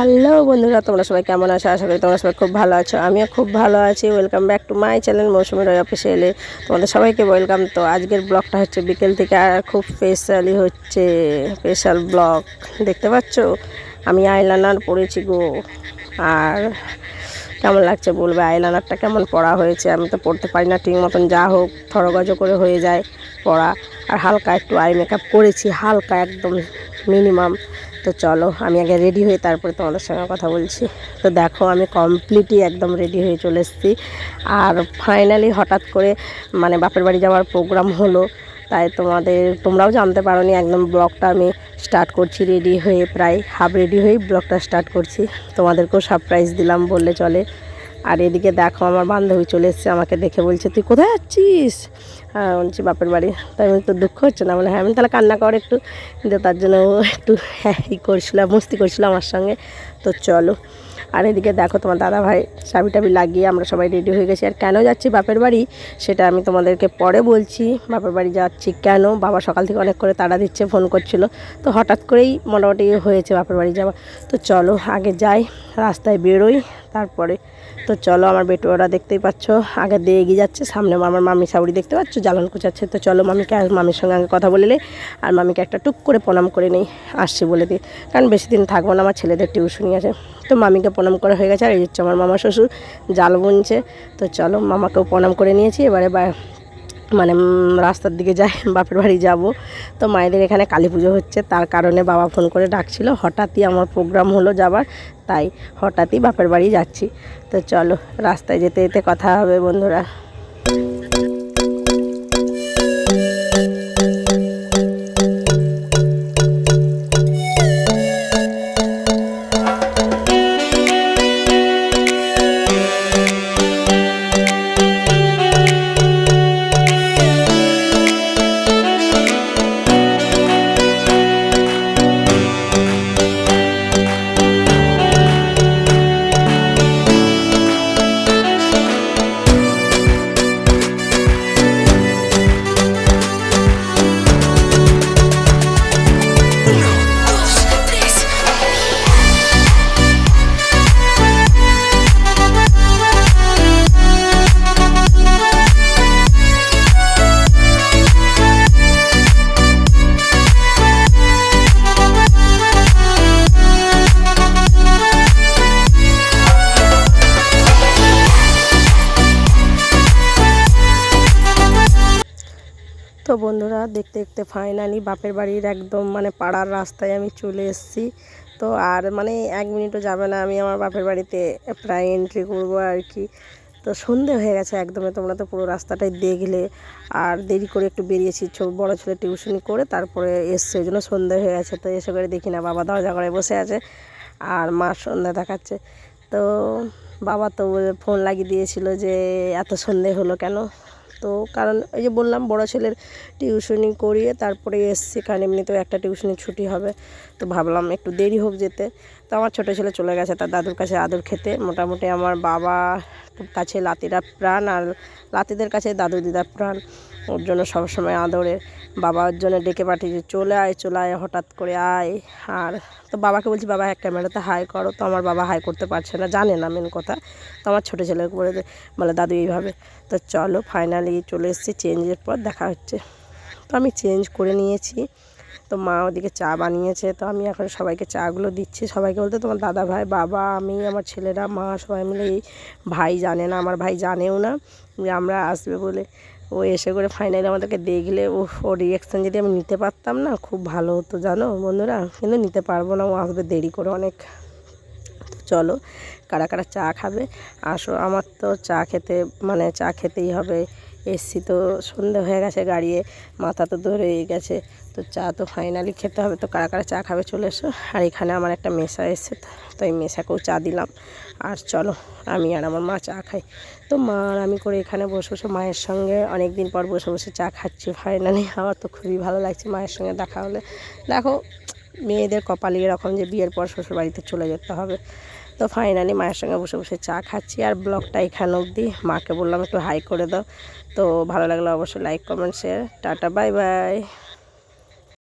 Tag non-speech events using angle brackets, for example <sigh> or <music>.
Hello বন্ধুরা, তোমরা সবাই কেমন আছো? আশা করি তোমরা সবাই খুব ভালো আছো। আমিও খুব ভালো আছি। Welcome back to my channel Mousumi Roy অফিসে এলে তোমাদের সবাইকে ওয়েলকাম তো আজকের ব্লগটা হচ্ছে বিকেল থেকে, আর খুব স্পেশালি হচ্ছে স্পেশাল ব্লগ দেখতে পাচ্ছ? আমি আইলাইনার পড়েছি গো। আর কেমন লাগছে বলবে? আইলাইনারটা কেমন পড়া হয়েছে? আমি তো পড়তে পারি না, ঠিক মতন যা হোক থরগজ করে হয়ে যায় পড়া আর হালকা একটু আই মেকআপ করেছি, হালকা একদম মিনিমাম তো চলো, আমি আগে রেডি হয়ে তারপরে তোমাদের সঙ্গে কথা বলছি। তো দেখো, আমি কমপ্লিটই একদম রেডি হয়ে চলে এসেছি। আর ফাইনালি হঠাৎ করে মানে বাপের বাড়ি যাওয়ার প্রোগ্রাম হলো। তাই তোমাদের, তোমরাও জানতে পারো নি একদম ব্লগটা আমি স্টার্ট করছি রেডি হয়ে, প্রায় হাফ রেডি হয়েই ব্লগটা স্টার্ট করছি। তোমাদেরকেও সারপ্রাইজ দিলাম বললে চলে। আর এদিকে দেখো আমার বান্ধবী চলে এসছে, আমাকে দেখে বলছে, তুই কোথায় যাচ্ছিস? হ্যাঁ বলছি, বাপের বাড়ি। তাই আমি তো দুঃখ হচ্ছে না? বলে হ্যাঁ আমি তাহলে কান্না কর একটু। কিন্তু তার জন্য ও একটু হ্যাঁ ই করছিল, মস্তি করছিল আমার সঙ্গে। তো চলো। আর এদিকে দেখো তোমার দাদা ভাই চাবি টাবি লাগিয়ে আমরা সবাই রেডি হয়ে গেছি। আর কেন যাচ্ছি বাপের বাড়ি, সেটা আমি তোমাদেরকে পরে বলছি। বাপের বাড়ি যাচ্ছি কেন? বাবা সকাল থেকে অনেক করে তাড়া দিচ্ছে, ফোন করছিল। তো হঠাৎ করেই মোটামুটি হয়েছে বাপের বাড়ি যাওয়া। তো চলো, আগে যাই, রাস্তায় বেরোই, তারপরে তো চলো আমার বেটুয়ারা দেখতেই পাচ্ছ। আগে দিয়ে এগিয়ে যাচ্ছে, সামনে আমার মামি সাউরি দেখতে পাচ্ছ, জ্বালান কুচাচ্ছে। তো চলো মামিকে আর মামির সঙ্গে আগে কথা বলে নেই, আর মামিকে একটা টুক করে প্রণাম করে নেই, আসছি বলে দিই কারণ বেশি দিন থাকব না, আমার ছেলেদের টিউশনি আছে। তো মামিকে প্রণাম করা হয়ে গেছে, আর এই হচ্ছে আমার মামা শ্বশুর, জাল বুনছে। তো চলো মামাকেও প্রণাম করে নিয়েছি, এবারে মানে রাস্তার দিকে যাই, <laughs> বাপের বাড়ি যাব। তো মায়েদের এখানে কালী পুজো হচ্ছে, তার কারণে বাবা ফোন করে ডাকছিল। হঠাৎই আমার প্রোগ্রাম হলো যাবার, তাই হঠাৎই বাপের বাড়ি যাচ্ছি। তো চলো, রাস্তায় যেতে যেতে কথা হবে বন্ধুরা। তো বন্ধুরা দেখতে দেখতে ফাইনালি বাপের বাড়ির একদম মানে পাড়ার রাস্তায় আমি চলে এসেছি। তো আর মানে এক মিনিটও যাবে না, আমি আমার বাপের বাড়িতে প্রায় এন্ট্রি করব আর কি তো সন্ধে হয়ে গেছে একদমই তোমরা তো পুরো রাস্তাটাই দেখলে। আর দেরি করে একটু বেরিয়েছি বড় ছেলে টিউশনি করে তারপরে এসছে ওই জন্য সন্ধে হয়ে গেছে। তো এসে করে দেখি না, বাবা দরজা করে বসে আছে আর মা সন্ধ্যা দেখাচ্ছে। তো বাবা তো ফোন লাগিয়ে দিয়েছিল যে, এত সন্ধে হলো কেন? তো কারণ এই যে বললাম, বড় ছেলের টিউশনি করিয়ে তারপরে এসছি কারণ এমনিতেও একটা টিউশনি ছুটি হবে। তো ভাবলাম একটু দেরি হোক যেতে। তো আমার ছোটো ছেলে চলে গেছে, তার দাদুর কাছে আদর খেতে। মোটামুটি আমার বাবা কাছে লাতিরা প্রাণ আর লাতিদের কাছে দাদু দিদার প্রাণ। ওর জন্য সবসময় আদরের বাবার জন্য ডেকে পাঠিয়েছে চলে আয় চলে আয়, হঠাৎ করে আয়। আর তো বাবাকে বলছি, বাবা, এক ক্যামেরাতে হাই করো। তো আমার বাবা হাই করতে পারছে না, জানে না মেন কথা। তো আমার ছোটো ছেলেকে বলে বলে, দাদু, এইভাবে। তো চলো ফাইনালি চলে এসেছি। চেঞ্জের পর দেখা হচ্ছে। তো আমি চেঞ্জ করে নিয়েছি। তো মা ওদিকে চা বানিয়েছে, তো আমি এখন সবাইকে চাগুলো দিচ্ছি। সবাইকে বলতে তোমার দাদা ভাই, বাবা, আমি, আমার ছেলেরা, মা, সবাই মিলে এই ভাই জানে না, আমার ভাই জানেও না যে আমরা আসবে বলে। ও এসে করে ফাইনালি আমাদেরকে দেখলে ও ওর রিয়াকশান যদি আমি নিতে পারতাম না, খুব ভালো হতো, জানো বন্ধুরা? কিন্তু নিতে পারব না, ও আসবে দেরি করে অনেক। চলো, কারা কারা চা খাবে? আসো, আমার তো চা খেতে মানে চা খেতেই হবে। এসছি তো সন্ধে হয়ে গেছে, গাড়িয়ে মাথা তো ধরেই গেছে। তো চা তো ফাইনালি খেতে হবে, তো কারা কারা চা খাবে চলে এসো। আর এখানে আমার একটা মেশা এসছে, তো এই মেশাকেও চা দিলাম। আর চলো, আমি আর আমার মা চা খাই। তো মা আর আমি করে এখানে বসে বসে মায়ের সঙ্গে অনেক দিন পর বসে বসে চা খাচ্ছি। ফাইনালি আমার তো খুবই ভালো লাগছে মায়ের সঙ্গে দেখা হলে। দেখো, মেয়েদের কপালে এরকম যে বিয়ের পর শ্বশুর বাড়িতে চলে যেতে হবে। তো ফাইনালি মায়ের সঙ্গে বসে বসে চা খাচ্ছি আর ব্লগটা এখানে অবধি। মাকে বললাম একটু হাই করে দাও। তো ভালো লাগলে অবশ্যই like comment share tata bye bye